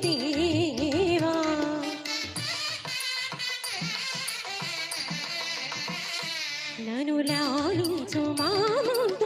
మనవియాలించవేడిదరీవా నను లాలించు మాముందు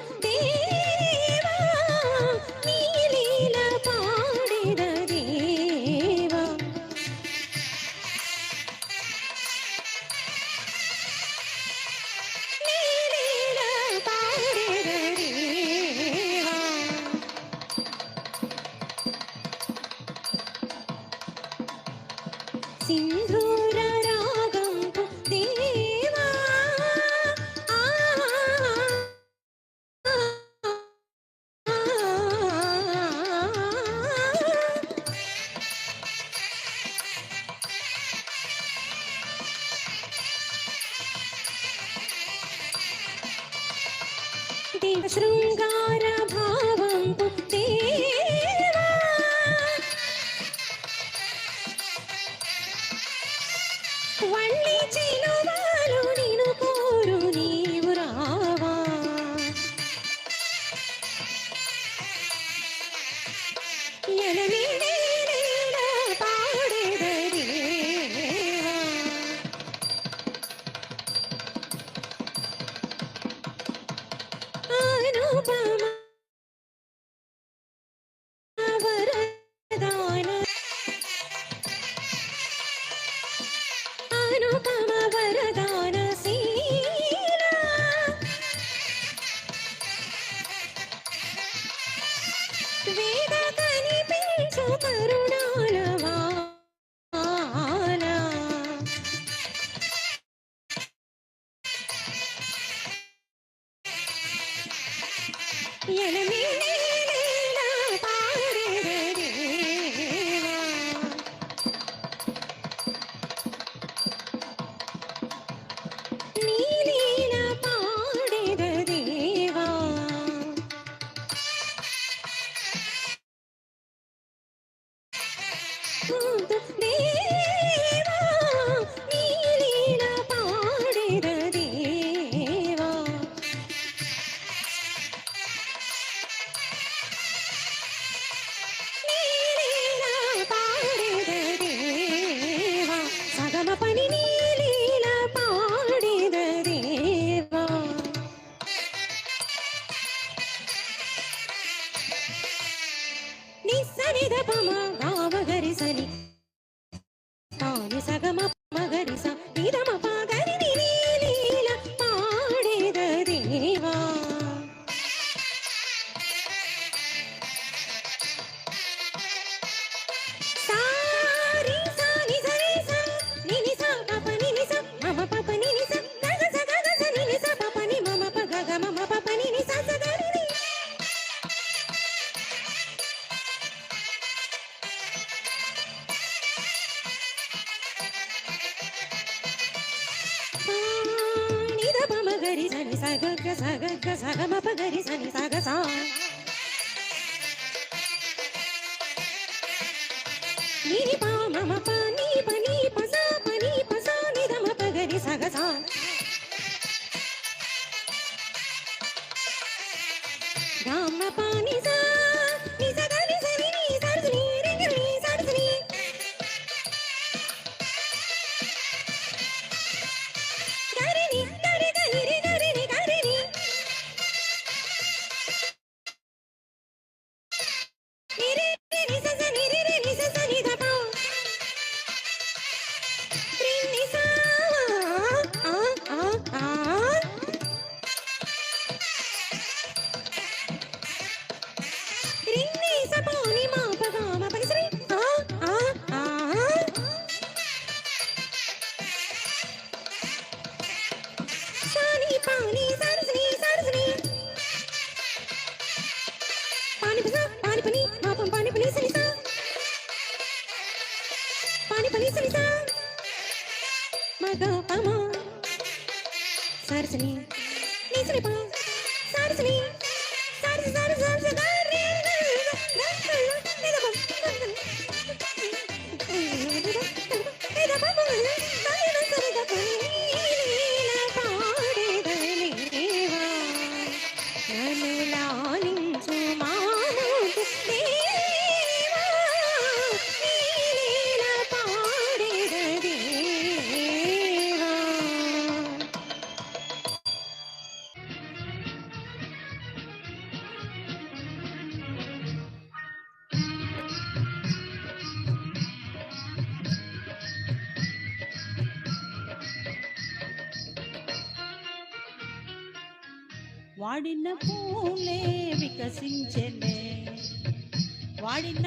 ಶೃಂಗಾರ ಭಾವ ಸನಿದ ಪಮ ಗಾವಗ రామ ప ని మగ పమ. సరసని నిసరి పా సరసని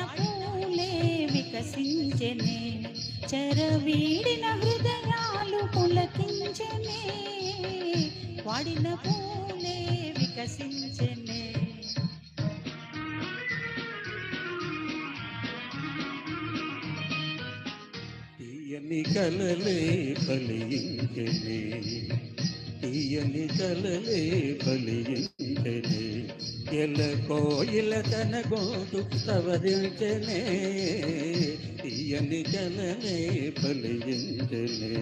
పూలే వికసించెనే చెరవీడిన హృదయాలు పులకించెనే వాడిన పూలే వికసించెనే. తీయని కలలే ఫలించనే తీయని కలలే ఫలించనే ఎల కోయిల తన గోటు సవరించనే తీయని కలలే ఫలించనే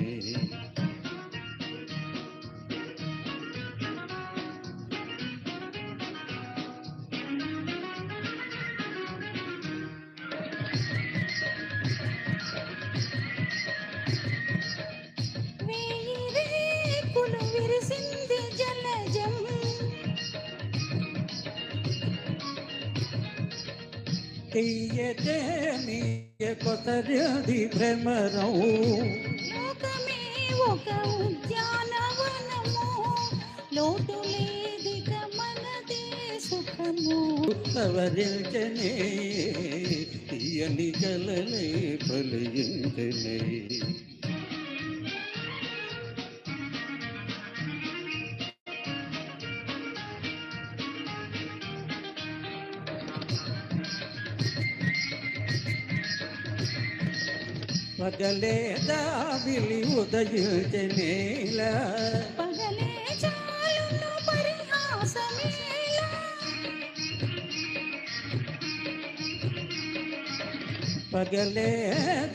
తీయతే నీయ భ్రమరం లోకమే ఒక ఉద్యానవనము. లోటు లేదిక మనదే సుఖము. ఉత్తవరించనే తీయని కలలే ఫలించనే పగలే దావిలి ఉదయించనేల పగలే చాలును పరిహాసమేలా పగలే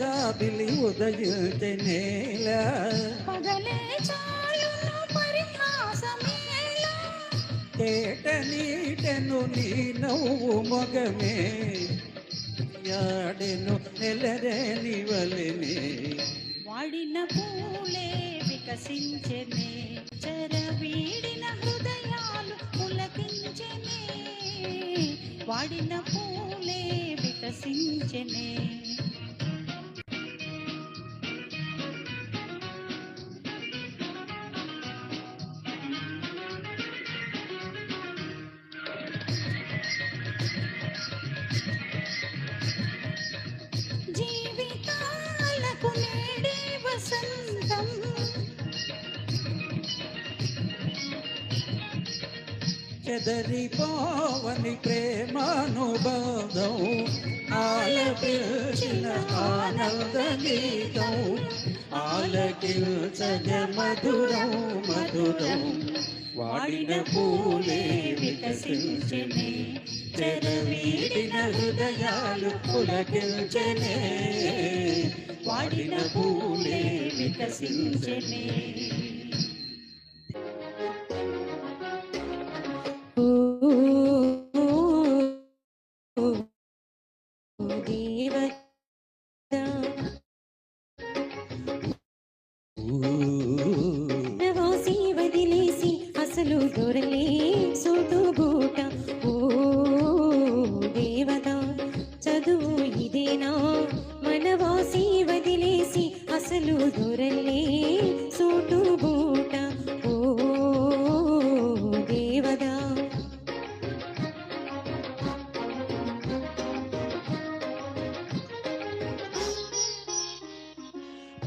దావిలి ఉదయించనేల పగలే చాలును పరిహాసమేలా తేట నీటను నీ నవ్వు మొగమే. యాడెను నెలరేని వలెనే. వాడిన పూలే వికసించెనే చెరవీడిన హృదయాలు పులకించెనే. వాడిన పూలే వికసించెనే. చెదరిపోవని ప్రేమానుబంధం. ఆలపించిన ఆనంద గీతం. ఆలకించని మధురం మధురం. వాడిన పూలే వికసించని చెరవీడిన హృదయాలు పులకించని. వాడిన పూలే వికసించని.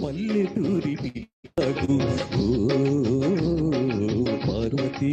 పల్లెటూరి పిల్లడు ఓ పార్వతీ.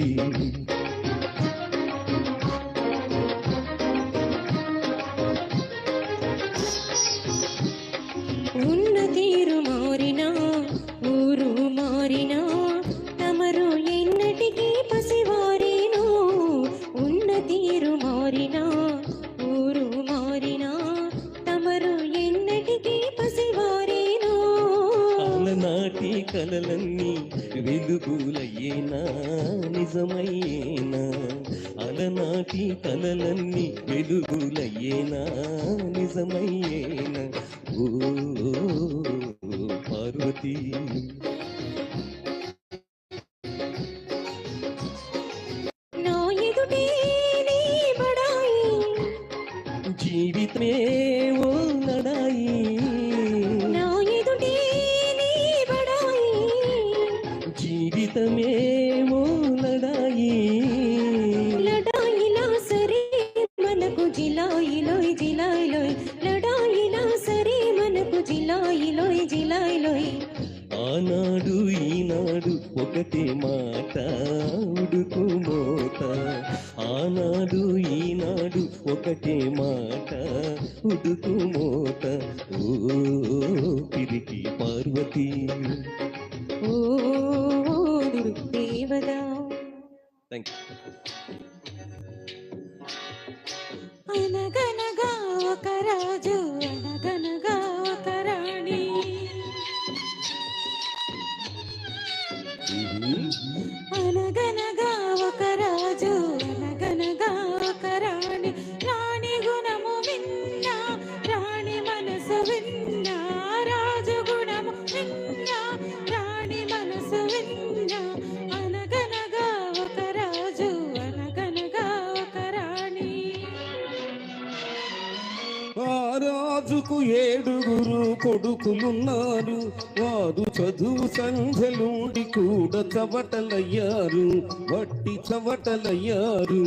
సంఘలుండి కూడా చవటలయ్యారు వట్టి చవటలయ్యారు.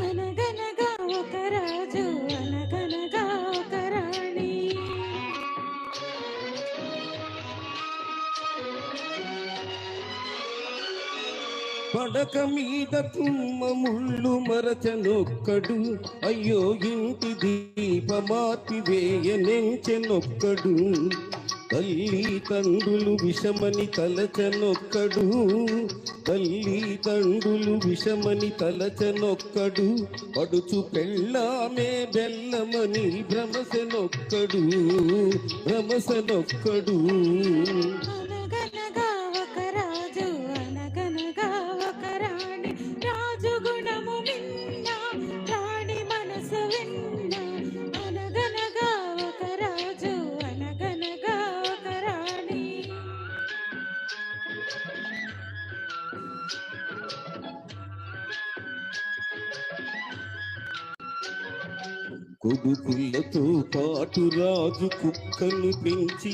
అనగనగా ఒక రాజు అనగనగా ఒక రాణి. పడక మీద తుమ్మ ముళ్ళు మరచనొక్కడు అయ్యో ఇంటి దీపమాతి వేయనెంచెనొక్కడు తల్లి తండ్రులు విషమని తలచనొక్కడు. తల్లి తండ్రులు విషమని తలచనొక్కడు. పడుచు పెళ్ళామే బెల్లమని భ్రమసనొక్కడు. భ్రమసనొక్కడు. నీతో పాటు రాజు కుక్కను పెంచి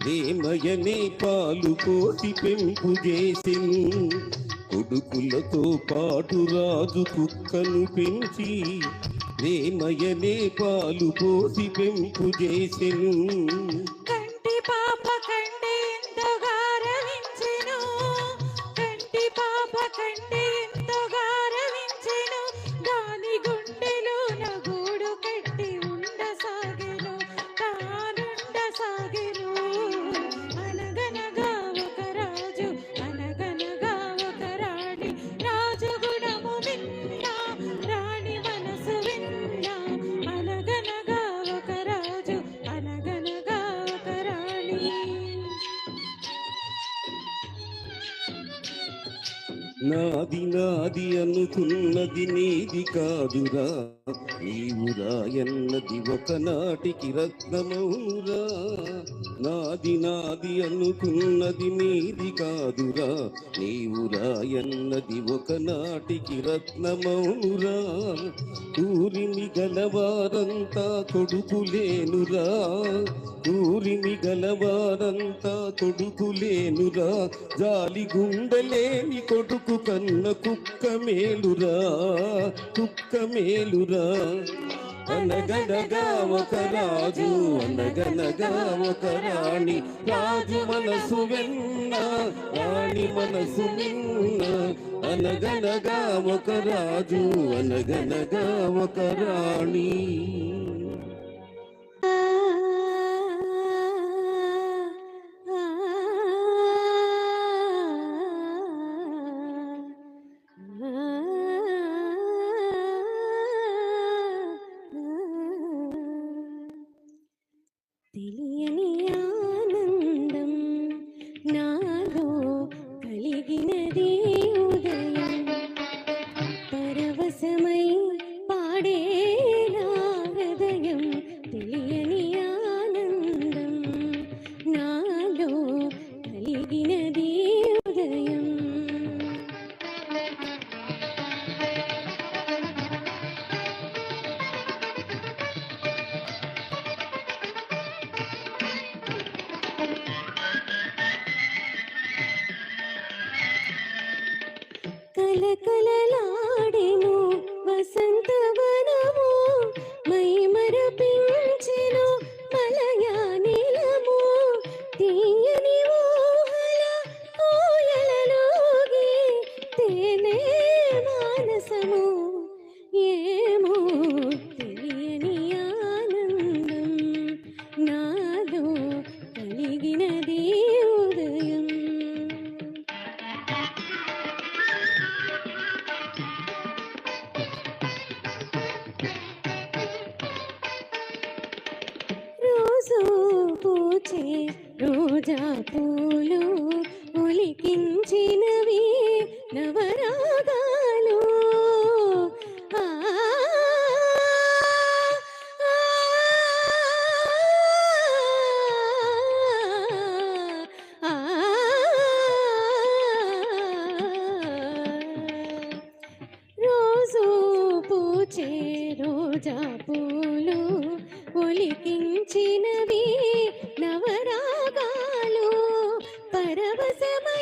ప్రేమయనే పాలు కోసి పెంపు చేసెను కొడుకులతో పాటు రాజు కుక్కను పెంచి ప్రేమయనే పాలు కోసి పెంపు చేసెను ఒకనాటికి రత్నమౌనురా నాది నాది అనుకున్నది నీది కాదురా. నీవురా ఎన్నది ఒకనాటికి రత్నమౌనురా ఊరిమి గలవారంతా కొడుకులేనురా. ఊరిమి గలవారంతా కొడుకులేనురా. జాలి గుండలేని కొడుకు కన్న కుక్క మేలురా. కుక్క మేలురా. అనగనగా ఒక రాజు అనగనగా ఒక రాణి రాజు మనసు వెన్న రాణి మనసు నిన్న అనగనగా ఒక రాజు అనగనగా ఒక రాణి Never say my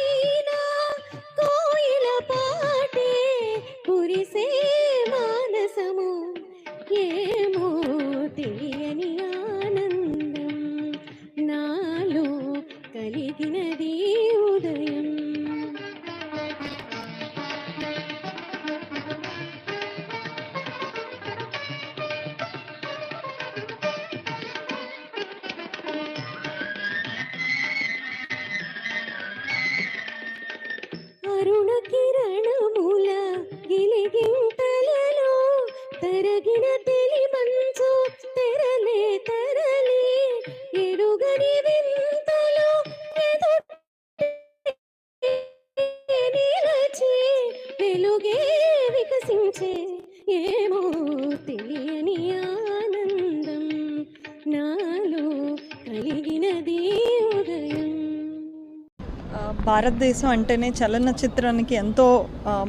భారతదేశం అంటేనే చలనచిత్రానికి ఎంతో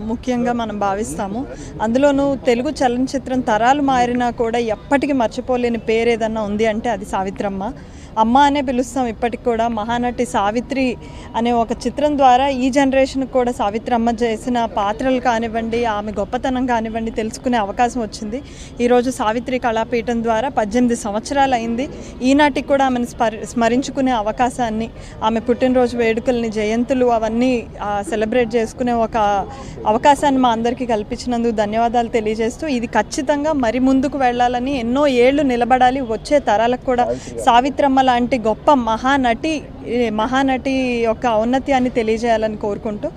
ముఖ్యంగా మనం భావిస్తాము. అందులోనూ తెలుగు చలనచిత్రం తరాలు మారినా కూడా ఎప్పటికీ మర్చిపోలేని పేరు ఏదన్నా ఉంది అంటే అది సావిత్రమ్మ. అమ్మ అనే పిలుస్తాం ఇప్పటికి కూడా. మహానటి సావిత్రి అనే ఒక చిత్రం ద్వారా ఈ జనరేషన్కి కూడా సావిత్రమ్మ చేసిన పాత్రలు కానివ్వండి ఆమె గొప్పతనం కానివ్వండి తెలుసుకునే అవకాశం వచ్చింది. ఈరోజు సావిత్రి కళాపీఠం ద్వారా పద్దెనిమిది సంవత్సరాలు అయింది ఈనాటికి కూడా ఆమెను స్మరి స్మరించుకునే అవకాశాన్ని ఆమె పుట్టినరోజు వేడుకల్ని జయంతులు అవన్నీ సెలబ్రేట్ చేసుకునే ఒక అవకాశాన్ని మా అందరికీ కల్పించినందుకు ధన్యవాదాలు తెలియజేస్తూ ఇది ఖచ్చితంగా మరి ముందుకు వెళ్ళాలని ఎన్నో ఏళ్ళు నిలబడాలి వచ్చే తరాలకు కూడా సావిత్రమ్మ లాంటి గొప్ప మహానటి మహానటి యొక్క ఔన్నత్యాన్ని తెలియజేయాలని కోరుకుంటూ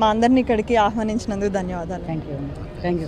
మా అందరిని ఇక్కడికి ఆహ్వానించినందుకు ధన్యవాదాలు. Thank you thank you